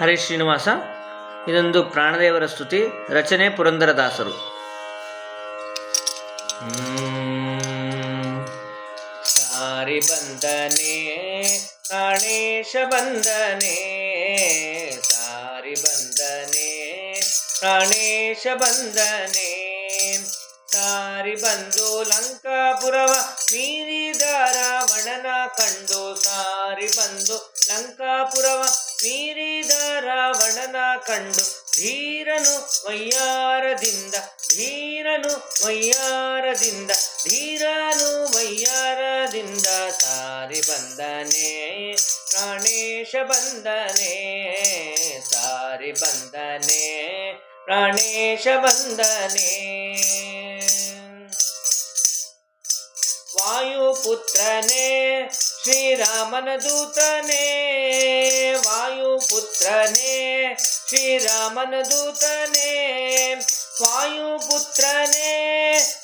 ಹರಿ ಶ್ರೀನಿವಾಸ. ಇದೊಂದು ಪ್ರಾಣದೇವರ ಸ್ತುತಿ, ರಚನೆ ಪುರಂದರದಾಸರು. ಸಾರಿ ಬಂದನೆ, ಪ್ರಾಣೇಶ ಬಂದನೆ. ಸಾರಿ ಬಂದನೆ, ಪ್ರಾಣೇಶ ಬಂದನೆ. ಸಾರಿ ಬಂದು ಲಂಕಾಪುರವ ಮೀರಿದ ರಾವಣನ ಕಂಡು, ಸಾರಿ ಬಂದು ಲಂಕಾಪುರವ ರಾವಣನ ಕಂಡು ಧೀರನು ವಯ್ಯಾರದಿಂದ ಧೀರನು ವಯ್ಯಾರದಿಂದ ಧೀರನು ವಯ್ಯಾರದಿಂದ ಸಾರಿ ಬಂದನೆ, ಪ್ರಾಣೇಶ ಬಂದನೆ, ಸಾರಿ ಬಂದನೆ, ಪ್ರಾಣೇಶ ಬಂದನೆ. ವಾಯುಪುತ್ರನೇ ಶ್ರೀರಾಮನ ದೂತನೇ ವಾಯುಪುತ್ರನೇ ಶ್ರೀರಾಮನ ದೂತನೇ ವಾಯುಪುತ್ರನೇ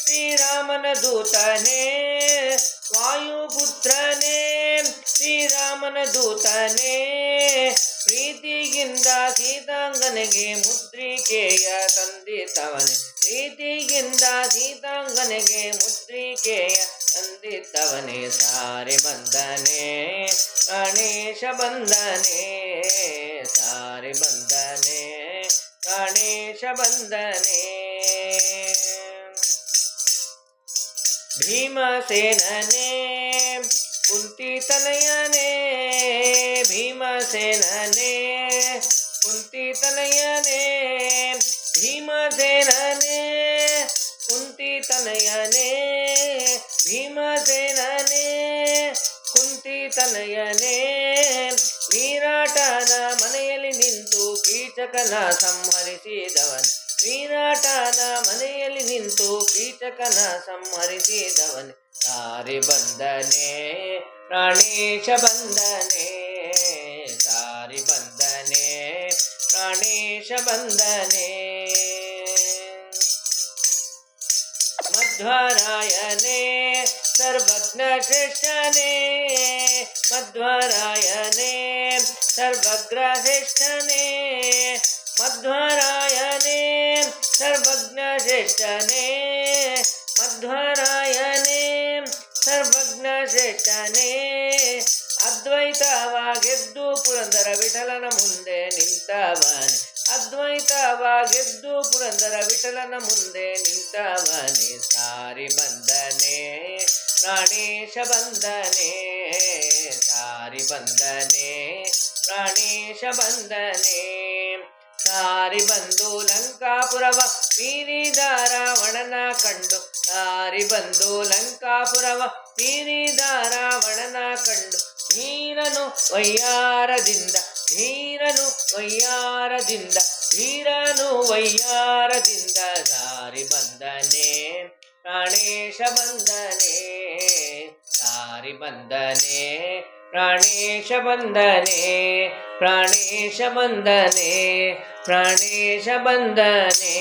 ಶ್ರೀರಾಮನ ದೂತನೇ ವಾಯುಪುತ್ರನೇ ಶ್ರೀರಾಮನ ದೂತನೇ ಪ್ರೀತಿಗಿಂದ ಸೀತಾಂಗನೆಗೆ ಮುದ್ರಿಕೆಯ ತಂದಿತವನೆ ಪ್ರೀತಿಗಿಂದ ಸೀತಾಂಗನೆಗೆ ಮುದ್ರಿಕೆಯ ತಂದಿತವನೇ ಸಾರಿ ಬಂದನೆ, ಗಣೇಶ ಬಂದನೆ. केशबन्धने भीमसेनने कुन्तीतनयने भीमसेनने कुन्तीतनयने भीमसेनने कुन्तीतनयने भीमसेनने कुन्तीतनयने। ಕೀಚಕನ ಸಂಹರಿಸಿದವನು. ವಿರಾಟನ ಮನೆಯಲ್ಲಿ ನಿಂತು ಕೀಚಕನ ಸಂಹರಿಸಿದವನು. ಸಾರಿ ಬಂದನೆ, ಪ್ರಾಣೇಶ ಬಂದನೆ ಸಾರಿ ಬಂದನೆ, ಪ್ರಾಣೇಶ ಬಂದನೆ. ಮಧ್ವರಾಯನೇ, ಸರ್ವಜ್ಞ ಶ್ರೇಷ್ಠನೇ. ಮಧ್ವರಾಯನೇ ಸರ್ವಗ್ರ ಶ್ರೇಷ್ಠನೇ ಮಧ್ವರಾಯನೇ ಸರ್ವಜ್ಞ ಶ್ರೇಷ್ಠನೇ ಅದ್ವೈತವಾಗೆದ್ದು ಪುರಂದರ ವಿಠಲನ ಮುಂದೆ ನಿಂತವನೇ. ಅದ್ವೈತವಾಗೆದ್ದು ಪುರಂದರ ವಿಠಲನ ಮುಂದೆ ನಿಂತವನೇ. ಸಾರಿ ಬಂದನೆ, ಪ್ರಾಣೇಶ ಬಂದನೆ. ಸಾರಿ ಬಂದನೆ, ಪ್ರಾಣೇಶ ಬಂದನೆ. ಸಾರಿ ಬಂದು ಲಂಕಾಪುರವ ಮೀರಿದ ರಾವಣನ ಕಂಡು. ಸಾರಿ ಬಂದು ಲಂಕಾಪುರವ ಮೀರಿದ ರಾವಣನ ಕಂಡು. ಧೀರನು ವಯ್ಯಾರದಿಂದ ಧೀರನು ವಯ್ಯಾರದಿಂದ ಧೀರನು ವಯ್ಯಾರದಿಂದ ಸಾರಿ ಬಂದನೆ, ಪ್ರಾಣೇಶ ಬಂದನೆ ಸಾರಿ ಬಂದನೆ. ಪ್ರಾಣೇಶ ಬಂದನೆ ಪ್ರಾಣೇಶ ಬಂದನೆ ಪ್ರಾಣೇಶ ಬಂದನೆ